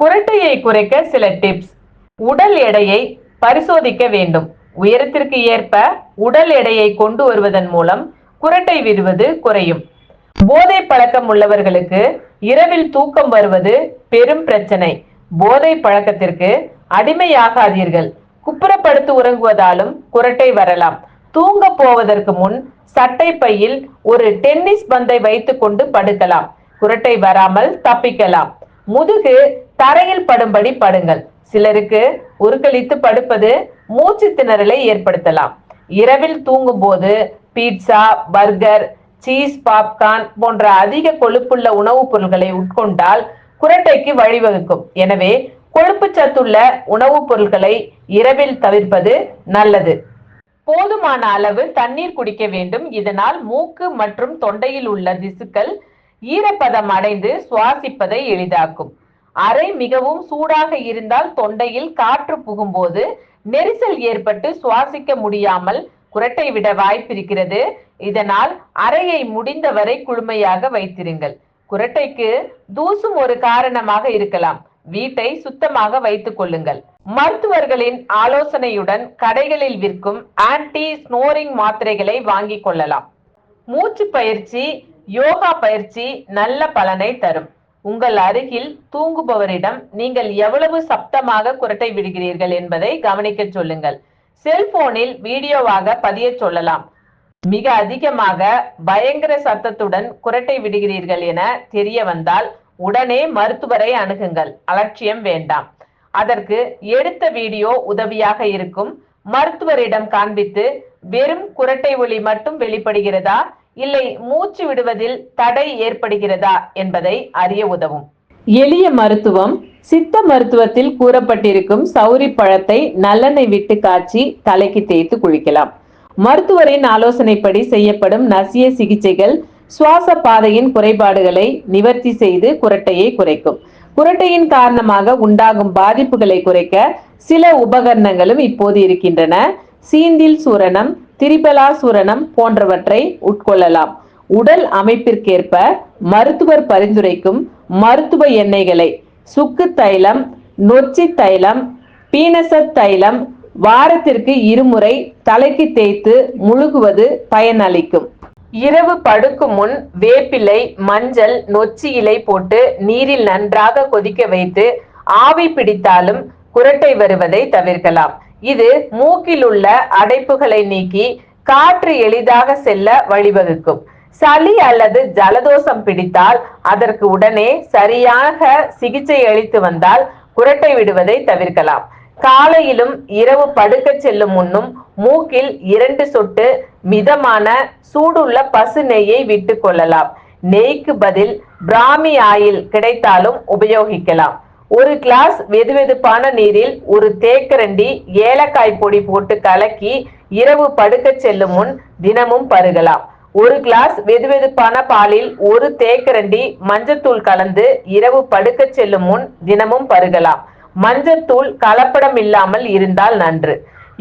குரட்டையை குறைக்க சில டிப்ஸ் உடல் எடையை பரிசோதிக்க வேண்டும். உயரத்திற்கு ஏற்ப உடல் எடையை கொண்டு வருவதன் மூலம் குரட்டை விடுவது குறையும். போதை பழக்கம் உள்ளவர்களுக்கு இரவில் தூக்கம் வருவது பெரும் பிரச்சனை. போதை பழக்கத்திற்கு அடிமையாகாதீர்கள். குப்புறப்படுத்து உறங்குவதாலும் குரட்டை வரலாம். தூங்க போவதற்கு முன் சட்டை பையில் ஒரு டென்னிஸ் பந்தை வைத்துக் கொண்டு படுக்கலாம். குரட்டை வராமல் தப்பிக்கலாம். முதுகு தரையில் படும்படி படுங்கள். சிலருக்கு உருக்களித்து படுப்பது மூச்சு திணறலை ஏற்படுத்தலாம். இரவில் தூங்கும் போது பீட்சா பர்கர் சீஸ் பாப்கார்ன் போன்ற அதிக கொழுப்புள்ள உணவுப் பொருட்களை உட்கொண்டால் குரட்டைக்கு வழிவகுக்கும். எனவே கொழுப்பு சத்துள்ள உணவுப் பொருட்களை இரவில் தவிர்ப்பது நல்லது. போதுமான அளவு தண்ணீர் குடிக்க வேண்டும். இதனால் மூக்கு மற்றும் தொண்டையில் உள்ள திசுக்கள் ஈரப்பதம் அடைந்து சுவாசிப்பதை எளிதாக்கும். அறை மிகவும் சூடாக இருந்தால் தொண்டையில் காற்று புகும்போது நெரிசல் ஏற்பட்டு சுவாசிக்க முடியாமல் குரட்டை விட வாய்ப்பிருக்கிறது. இதனால் அறையை முடிந்தவரை குளுமையாக வைத்திருங்கள். குரட்டைக்கு தூசும் ஒரு காரணமாக இருக்கலாம். வீட்டை சுத்தமாக வைத்துக் கொள்ளுங்கள். மருத்துவர்களின் ஆலோசனையுடன் கடைகளில் விற்கும் ஆன்டி ஸ்னோரிங் மாத்திரைகளை வாங்கிக் கொள்ளலாம். மூச்சு பயிற்சி யோகா பயிற்சி நல்ல பலனை தரும். உங்கள் அருகில் தூங்குபவரிடம் நீங்கள் எவ்வளவு சப்தமாக குரட்டை விடுகிறீர்கள் என்பதை கவனிக்க சொல்லுங்கள். செல்போனில் வீடியோவாக பதிய சொல்லலாம். மிக அதிகமாக பயங்கர சத்தத்துடன் குரட்டை விடுகிறீர்கள் என தெரிய வந்தால் உடனே மருத்துவரை அணுகுங்கள். அலட்சியம் வேண்டாம். அதற்கு எடுத்த வீடியோ உதவியாக இருக்கும். மருத்துவரிடம் காண்பித்து வெறும் குரட்டை ஒலி மட்டும் வெளிப்படுகிறதா? இல்லை மூச்சு விடுவதில் தடை ஏற்படுகிறதா என்பதை அறிய உதவும். எளிய மருத்துவம் சித்த மருத்துவத்தில் கூறப்பட்டிருக்கும் சௌரி பழத்தை நல்லெண்ணெய் விட்டு காய்ச்சி தலைக்கு தேய்த்து குளிக்கலாம். மருத்துவரின் ஆலோசனைப்படி செய்யப்படும் நசிய சிகிச்சைகள் சுவாச பாதையின் குறைபாடுகளை நிவர்த்தி செய்து குரட்டையை குறைக்கும். குரட்டையின் காரணமாக உண்டாகும் பாதிப்புகளை குறைக்க சில உபகரணங்களும் இப்போது இருக்கின்றன. சீந்தில் சூரணம் திரிபலாசுரணம் போன்றவற்றை உட்கொள்ளலாம். உடல் அமைப்பிற்கேற்ப மருத்துவர் பரிந்துரைக்கும் மருத்துவ எண்ணெய்களை சுக்கு தைலம் நொச்சி தைலம் பீனசத் தைலம் வாரத்திற்கு இருமுறை தலைக்கு தேய்த்து முழுகுவது பயனளிக்கும். இரவு படுக்கும் முன் வேப்பிலை மஞ்சள் நொச்சி இலை போட்டு நீரில் நன்றாக கொதிக்க வைத்து ஆவி பிடித்தாலும் குரட்டை வருவதை தவிர்க்கலாம். இது மூக்கில் உள்ள அடைப்புகளை நீக்கி காற்று எளிதாக செல்ல வழிவகுக்கும். சளி அல்லது ஜலதோஷம் பிடித்தால் அதற்கு உடனே சரியாக சிகிச்சை அளித்து வந்தால் குரட்டை விடுவதை தவிர்க்கலாம். காலையிலும் இரவு படுக்க செல்லும் முன்னும் மூக்கில் இரண்டு சொட்டு மிதமான சூடுள்ள பசு நெய்யை விட்டு கொள்ளலாம். நெய்க்கு பதில் பிராமி ஆயில் கிடைத்தாலும் உபயோகிக்கலாம். ஒரு கிளாஸ் வெதுவெதுப்பான நீரில் ஒரு தேக்கரண்டி ஏலக்காய் பொடி போட்டு கலக்கி இரவு படுக்க செல்லும் முன் தினமும் பருகலாம். ஒரு கிளாஸ் வெதுவெதுப்பான பாலில் ஒரு தேக்கரண்டி மஞ்சத்தூள் கலந்து இரவு படுக்க செல்லும் முன் தினமும் பருகலாம். மஞ்சத்தூள் கலப்படம் இல்லாமல் இருந்தால் நன்று.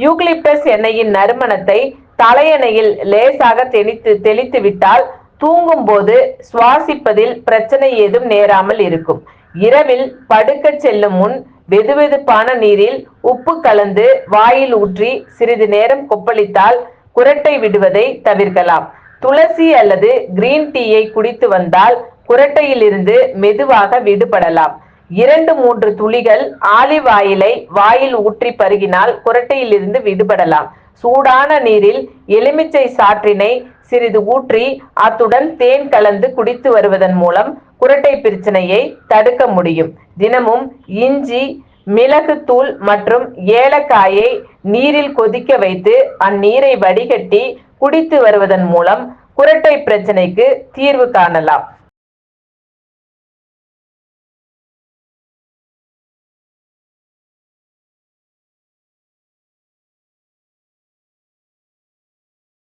யூக்லிப்டஸ் எண்ணெயின் நறுமணத்தை தலையணையில் லேசாக தெளித்து தெளித்து விட்டால் தூங்கும் போது சுவாசிப்பதில் பிரச்சனை ஏதும் நேராமல் இருக்கும். இரவில் படுக்க செல்லும் முன் வெதுவெதுப்பான நீரில் உப்பு கலந்து வாயில் ஊற்றி சிறிது நேரம் கொப்பளித்தால் குரட்டை விடுவதை தவிர்க்கலாம். துளசி அல்லது கிரீன் டீயை குடித்து வந்தால் குரட்டையிலிருந்து மெதுவாக விடுபடலாம். இரண்டு மூன்று துளிகள் ஆலிவ் ஆயிலை வாயில் ஊற்றி பருகினால் குரட்டையிலிருந்து விடுபடலாம். சூடான நீரில் எலுமிச்சை சாற்றினை சிறிது ஊற்றி அத்துடன் தேன் கலந்து குடித்து வருவதன் மூலம் குரட்டை பிரச்சனையை தடுக்க முடியும். தினமும் இஞ்சி மிளகுத்தூள் மற்றும் ஏலக்காயை நீரில் கொதிக்க வைத்து அந்நீரை வடிகட்டி குடித்து வருவதன் மூலம் குரட்டை பிரச்சனைக்கு தீர்வு காணலாம்.